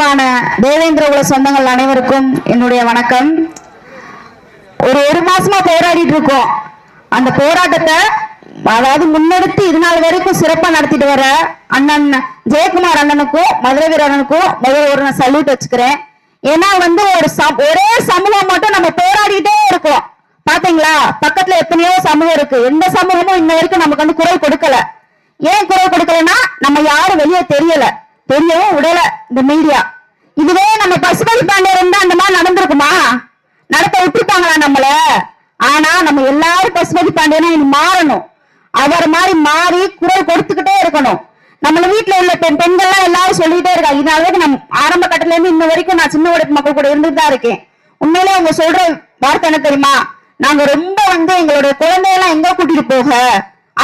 அன்பான தேவேந்திர குல சொந்தங்கள் அனைவருக்கும் என்னுடைய வணக்கம். ஒரு ஒரு மாசமா போராடிட்டு இருக்கோம். அந்த போராட்டத்தை அதாவது முன்னெடுத்து இது நாள் வரைக்கும் சிறப்பா நடத்திட்டு வர அண்ணன் ஜெயக்குமார் அண்ணனுக்கும் மதுரை வீர அண்ணனுக்கும் முதல்ல ஒரு நான் சல்யூட் வச்சுக்கிறேன். ஏன்னா வந்து ஒரு ஒரே சமூகம் மட்டும் நம்ம போராடிட்டே இருக்கோம். பாத்தீங்களா? பக்கத்துல எத்தனையோ சமூகம் இருக்கு. எந்த சமூகமும் இன்ன வரைக்கும் நமக்கு வந்து குரல் கொடுக்கல. ஏன் குரல் கொடுக்கலன்னா நம்ம யாரும் வெளியே தெரியல. தெரியவும் விடல இந்த மீடியா இதுவே நம்ம பசுபதி பாண்டே இருந்தா அந்த மாதிரி நடந்திருக்குமா? நடத்த விட்டுருப்பாங்களா நம்மள? ஆனா நம்ம எல்லாரும் பசுபதி பாண்டியனா இனி மாறணும். அவர் மாதிரி மாறி குரல் கொடுத்துக்கிட்டே இருக்கணும். நம்மள வீட்டுல உள்ள பெண் பெண்கள்லாம் எல்லாரும் சொல்லிட்டே இருக்காங்க இதனால நம் நம்ம ஆரம்ப கட்டத்துல இருந்து இன்ன வரைக்கும் நான் சின்ன உடைப்பு மக்கள் கூட இருந்துட்டு தான் இருக்கேன். உண்மையிலே அவங்க சொல்ற வார்த்தை என்ன தெரியுமா? நாங்க ரொம்ப வந்து எங்களுடைய குழந்தையெல்லாம் எங்க கூட்டிட்டு போக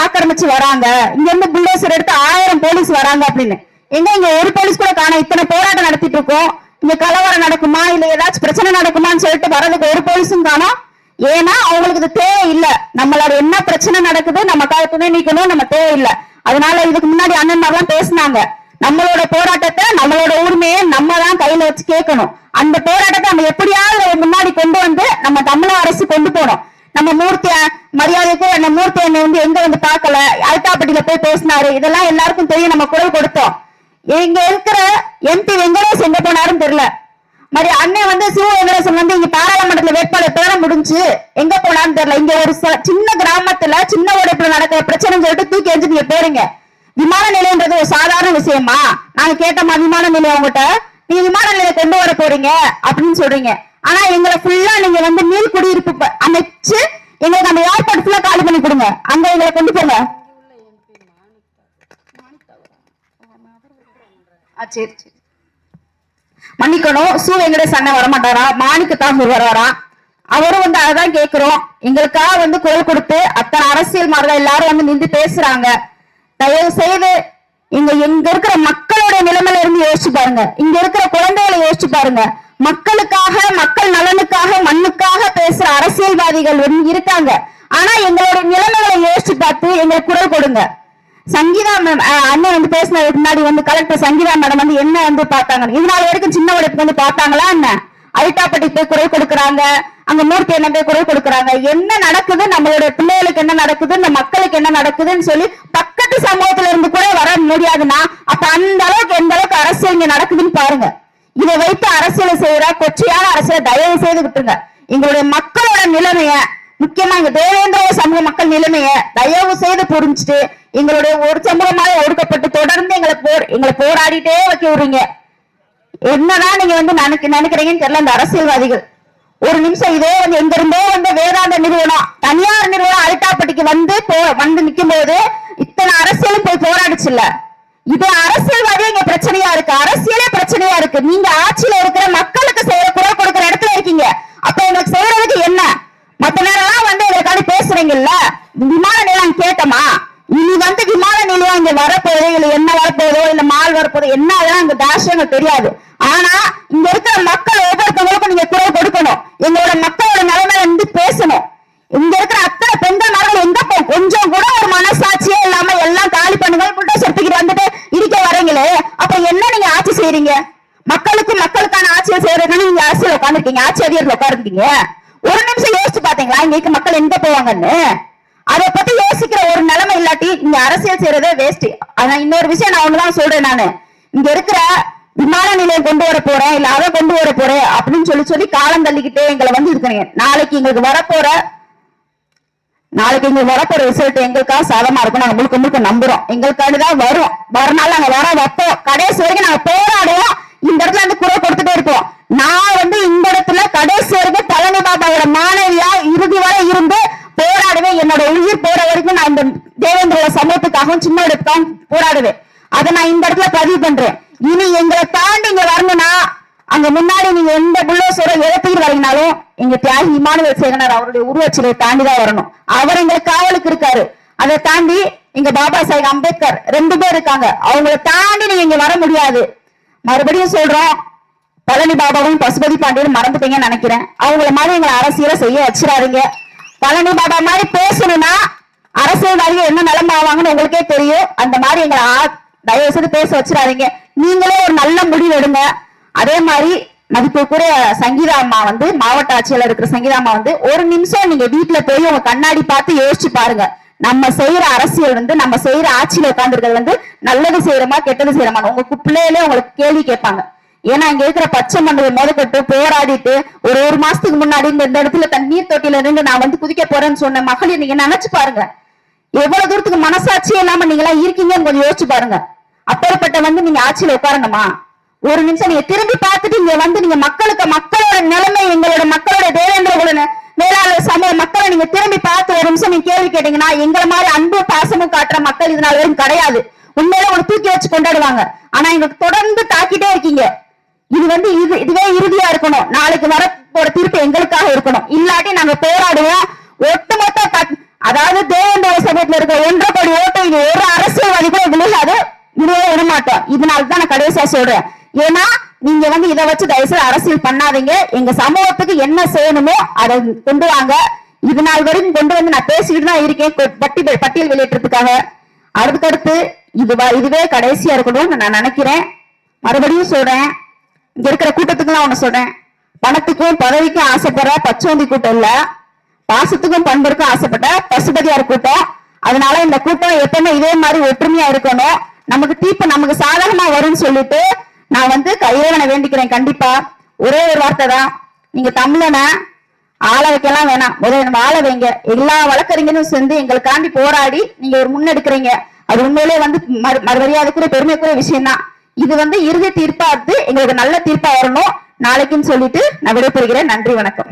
ஆக்கிரமிச்சு வராங்க? இங்க இருந்து புல்டோசர் எடுத்து ஆயிரம் போலீஸ் வராங்க அப்படின்னு. எங்க இங்க ஒரு போலீஸ் கூட காணோம். இத்தனை போராட்டம் நடத்திட்டு இருக்கோம். இங்க கலவரம் நடக்குமா? இல்ல ஏதாச்சும் பிரச்சனை நடக்குமான்னு சொல்லிட்டு வர்றதுக்கு ஒரு போலீஸும் காணோம். ஏன்னா அவங்களுக்கு இது தேவை இல்ல நம்மளோட என்ன பிரச்சனை நடக்குது நமக்காக துணை நீக்கணும் நம்ம தேவை இல்ல அதனால இதுக்கு முன்னாடி அண்ணன் மாதிரிலாம் பேசினாங்க. நம்மளோட போராட்டத்தை நம்மளோட உரிமையை நம்ம தான் கையில வச்சு கேட்கணும். அந்த போராட்டத்தை நம்ம எப்படியாவது முன்னாடி கொண்டு வந்து நம்ம தமிழக அரசு கொண்டு போனோம் நம்ம மூர்த்தி மரியாதைக்கு என்ன மூர்த்தி என்ன வந்து எங்க வந்து பார்க்கல? அல்தாப்பட்டியில போய் பேசினாரு. இதெல்லாம் எல்லாருக்கும் தெரியும். நம்ம குரல் கொடுத்தோம். இங்க இருக்கிற எம்பி வெங்கடேஷ் எங்க போனாருன்னு தெரியல. மாதிரி அண்ணன் வந்து சிவ வெங்கடேசன் வந்து இங்க பாராளுமன்றத்துல வேட்பாளர் பேர முடிஞ்சு எங்க போனான்னு தெரியல. இங்க ஒரு சின்ன கிராமத்துல சின்ன உடைப்புல நடக்கிற பிரச்சனைன்னு சொல்லிட்டு தூக்கி எறிஞ்சு நீங்க போறீங்க விமான நிலையம்ன்றது ஒரு சாதாரண விஷயமா? நாங்க கேட்டோமா விமான நிலையம் உங்ககிட்ட நீ விமான நிலையம் கொண்டு வர போறீங்க அப்படின்னு சொல்றீங்க. ஆனா எங்களை ஃபுல்லா நீங்க வந்து நீர் குடியிருப்பு அமைச்சு எங்களுக்கு அந்த ஏர்போர்ட் ஃபுல்லா காலி பண்ணி கொடுங்க. அங்க எங்களை கொண்டு போங்க. ஆ சரி. சரி மன்னிக்கணும். சு வெங்கடேஷ் அண்ணன் வரமாட்டாரா? மாணிக்க தாகூர் வருவாரா? அவரும் வந்து அதான் கேக்குறோம் எங்களுக்காக வந்து குரல் கொடுத்து அத்தனை அரசியல் மார்கள் எல்லாரும் வந்து நின்று பேசுறாங்க. தயவு செய்து இங்க இங்க இருக்கிற மக்களோட நிலைமையில இருந்து யோசிச்சு பாருங்க. இங்க இருக்கிற குழந்தைகளை யோசிச்சு பாருங்க. மக்களுக்காக மக்கள் நலனுக்காக மண்ணுக்காக பேசுற அரசியல்வாதிகள் இருக்காங்க. ஆனா எங்களோட நிலைமைகளை யோசிச்சு பார்த்து எங்களுக்கு குரல் கொடுங்க. சங்கீதா மேம் அண்ணன் வந்து பேசினதுக்கு முன்னாடி வந்து கலெக்டர் சங்கீதா மேடம் வந்து என்ன வந்து பார்த்தாங்க? இது நாள் வரைக்கும் சின்ன உழைப்பு வந்து பார்த்தாங்களா என்ன? அரிட்டாப்பட்டி போய் குறை கொடுக்குறாங்க. அங்க மூர்த்தி என்ன போய் குறை கொடுக்குறாங்க. என்ன நடக்குது? நம்மளுடைய பிள்ளைகளுக்கு என்ன நடக்குது? இந்த மக்களுக்கு என்ன நடக்குதுன்னு சொல்லி பக்கத்து சமூகத்துல இருந்து கூட வர முடியாதுன்னா அப்ப அந்த அளவுக்கு எந்த அளவுக்கு அரசியல் இங்க நடக்குதுன்னு பாருங்க. இதை வைத்து அரசியல் செய்யற கொச்சையான அரசியலை தயவு செய்து விட்டுருங்க. எங்களுடைய மக்களோட நிலைமைய முக்கியமா இங்க தேவேந்திர சமூக மக்கள் நிலைமைய தயவு செய்து புரிஞ்சுட்டு எங்களுடைய ஒரு சமூகமாக ஒடுக்கப்பட்டு தொடர்ந்து எங்களை போர் எங்களை போராடிட்டே வைக்க விடுறீங்க. என்னதான் நீங்க வந்து நினைக்க நினைக்கிறீங்கன்னு தெரியல இந்த அரசியல்வாதிகள். ஒரு நிமிஷம் இதே வந்து எங்க இருந்தோ வந்து வேதாந்த நிறுவனம் தனியார் நிறுவனம் அரிட்டாப்பட்டிக்கு வந்து போ- வந்து நிற்கும் போது இத்தனை அரசியலும் போய் போராடிச்சு இல்ல இது அரசியல்வாதியே இங்க பிரச்சனையா இருக்கு. அரசியலே பிரச்சனையா இருக்கு. நீங்க ஆட்சியில இருக்கிற மக்களுக்கு செய்யற குரல் கொடுக்கிற இடத்துல இருக்கீங்க. அப்ப உங்களுக்கு செய்யறதுக்கு என்ன? மத்த நேரம்லாம் வந்து எங்களுக்காண்டி பேசுறீங்கல்ல. விமான நிலையம் கேட்டமா? அதெல்லாம் இங்க வரப்போகுது இல்ல என்ன வரப்போதோ இல்ல மால் வரப்போதோ என்ன அதெல்லாம் அங்க தாஷ்யங்க தெரியாது. ஆனா இங்க இருக்கிற மக்கள் ஒவ்வொருத்தவங்களுக்கும் நீங்க குரல் கொடுக்கணும். எங்களோட மக்களோட நிலைமை வந்து பேசணும். இங்க இருக்கிற அத்தனை பெண்கள் மரங்கள் எங்க போ கொஞ்சம் கூட ஒரு மனசாட்சியே இல்லாம எல்லாம் காலி பண்ணுங்க புல்டோசர் சுத்திக்கிட்டு வந்துட்டு இருக்க வரீங்களே அப்ப என்ன நீங்க ஆட்சி செய்யறீங்க மக்களுக்கு மக்களுக்கான ஆட்சியை செய்யறதுன்னு நீங்க அரசியல் உட்காந்துருக்கீங்க ஆட்சி அதிகாரத்தில் உட்காந்துருக்கீங்க ஒரு நிமிஷம் யோசிச்சு பாத்தீங்களா இங்க மக்கள் எங்க போவாங்கன்னு? அதை இல்லாட்டி இங்க அரசியல் செய்யறதே வேஸ்ட் ஆனா இன்னொரு விஷயம் நான் ஒண்ணுதான் சொல்றேன் நானு. இங்க இருக்கிற விமான நிலையம் கொண்டு வர போறேன் இல்ல அதை கொண்டு வர போறேன் அப்படின்னு சொல்லி சொல்லி காலம் தள்ளிக்கிட்டே எங்களை வந்து இருக்கிறீங்க நாளைக்கு எங்களுக்கு வரப்போற நாளைக்கு எங்களுக்கு வரப்போற ரிசல்ட் எங்களுக்காக சாதமா இருக்கும். நாங்க முழுக்க முழுக்க நம்புறோம். எங்களுக்காண்டி தான் வரும். வரனால நாங்க வர வைப்போம். கடைசி வரைக்கும் நாங்க போராடுவோம். இந்த இடத்துல வந்து குறை கொடுத்துட்டே இருப்போம். நான் வந்து இந்த இடத்துல கடைசி வரைக்கும் பழனி பாபாவோட மாணவியா இறுதி வரை இருந்து போராடுவேன். என்னோட உயிர் போற வரைக்கும் நான் இந்த தேவேந்திர சமூகத்துக்காகவும் சின்ன இடத்துக்காகவும் போராடுவேன் அதை நான் இந்த இடத்துல பதிவு பண்றேன். இனி எங்களை தாண்டி இங்க வரணும்னா அங்க முன்னாடி நீங்க எந்த புல்லோசோட இடத்துக்கு வரீங்கனாலும் எங்க தியாகி இமானுவல் சேகனர் அவருடைய உருவச்சிலையை தாண்டி தான் வரணும். அவர் எங்க காவலுக்கு இருக்காரு. அதை தாண்டி இங்க பாபா சாஹேப் அம்பேத்கர் ரெண்டு பேர் இருக்காங்க. அவங்கள தாண்டி நீங்க இங்க வர முடியாது. மறுபடியும் சொல்றோம் பழனி பாபாவும் பசுபதி பாண்டியனும் மறந்துட்டீங்கன்னு நினைக்கிறேன். அவங்கள மாதிரி எங்களை அரசியலை செய்ய வச்சிடாதீங்க. பழனி பாபா மாதிரி பேசணும்னா அரசியல்வாதிகள் என்ன நிலைமை ஆவாங்கன்னு உங்களுக்கே தெரியும். அந்த மாதிரி எங்களை தயவு செய்து பேச வச்சிடாதீங்க. நீங்களே ஒரு நல்ல முடிவு எடுங்க. அதே மாதிரி மதிப்புக்குரிய சங்கீதா அம்மா வந்து மாவட்ட ஆட்சியில் இருக்கிற சங்கீதா அம்மா வந்து ஒரு நிமிஷம் நீங்க வீட்டுல போய் உங்க கண்ணாடி பார்த்து யோசிச்சு பாருங்க. நம்ம செய்யற அரசியல் வந்து நம்ம செய்யற ஆட்சியில உட்காந்துருக்கிறது வந்து நல்லது செய்யறமா கெட்டது செய்யறமா உங்க பிள்ளையிலே உங்களுக்கு கேள்வி கேட்பாங்க. ஏன்னா இங்க இருக்கிற பச்சை மண்டல் முதற்கொண்டு போராடிட்டு ஒரு ஒரு மாசத்துக்கு முன்னாடி இந்த இந்த இடத்துல தண்ணீர் தொட்டில இருந்து நான் வந்து குதிக்க போறேன்னு சொன்ன மகளிர் நீங்க நினைச்சு பாருங்க. எவ்வளவு தூரத்துக்கு மனசாட்சியே இல்லாம நீங்க எல்லாம் இருக்கீங்கன்னு கொஞ்சம் யோசிச்சு பாருங்க. அப்பேற்பட்ட வந்து நீங்க ஆட்சியில உட்காரணுமா? ஒரு நிமிஷம் நீங்க திரும்பி பார்த்துட்டு இங்க வந்து நீங்க மக்களுக்கு மக்களோட நிலைமை எங்களோட மக்களோட தேவேந்திர மேலாளர் சமூக மக்களை நீங்க திரும்பி பார்த்து ஒரு நிமிஷம் நீங்க கேள்வி கேட்டீங்கன்னா எங்களை மாதிரி அன்பு பாசமும் காட்டுற மக்கள் இதனால வரைக்கும் கிடையாது. உண்மையில ஒரு தூக்கி வச்சு கொண்டாடுவாங்க. ஆனா எங்களுக்கு தொடர்ந்து தாக்கிட்டே இருக்கீங்க. இது வந்து இது இதுவே இறுதியா இருக்கணும். நாளைக்கு வர போற தீர்ப்பு எங்களுக்காக இருக்கணும். இல்லாட்டி நாங்க போராடுவோம். ஒட்டுமொத்த அதாவது தேவேந்திர சமூகத்துல இருக்க ஒன்றரை கோடி ஓட்டு இது ஒரு அரசியல்வாதி கூட இதுல இல்லாது விட மாட்டோம் இதனாலதான் நான் கடைசியா சொல்றேன். ஏன்னா நீங்க வந்து இதை வச்சு தயவுசெய்து அரசியல் பண்ணாதீங்க. எங்க சமூகத்துக்கு என்ன செய்யணுமோ அதை கொண்டு வாங்க. இது நாள் வரைக்கும் கொண்டு வந்து நான் பேசிக்கிட்டு தான் இருக்கேன். பட்டியல் பட்டியல் வெளியேற்றத்துக்காக அதுக்கடுத்து இது இதுவே கடைசியா இருக்கணும்னு நான் நினைக்கிறேன். மறுபடியும் சொல்றேன். இங்க இருக்கிற கூட்டத்துக்கு நான் ஒண்ணு சொல்றேன். பணத்துக்கும் பதவிக்கும் ஆசைப்படுற பச்சோந்தி கூட்டம் இல்லை. பாசத்துக்கும் பண்பிற்கும் ஆசைப்பட்ட பசுபதியார் கூட்டம். அதனால இந்த கூட்டம் எப்பவுமே இதே மாதிரி ஒற்றுமையா இருக்கணும். நமக்கு தீப்பு நமக்கு சாதகமா வரும்னு சொல்லிட்டு நான் வந்து கையேவனை வேண்டிக்கிறேன் கண்டிப்பா. ஒரே ஒரு வார்த்தை தான். நீங்க தமிழனா ஆள வைக்கலாம் வேணாம். முதல்ல ஆள வைங்க. எல்லா வழக்கறிஞரும் சேர்ந்து எங்களுக்காண்டி போராடி நீங்க ஒரு முன்னெடுக்கிறீங்க. அது உண்மையிலே வந்து மறுமரியாதைக்குரிய பெருமைக்குரிய விஷயம் தான் இது வந்து இறுதி தீர்ப்பா இருந்து எங்களுக்கு நல்ல தீர்ப்பா வரணும். நாளைக்குன்னு சொல்லிட்டு நான் விடைபெறுகிறேன். நன்றி வணக்கம்.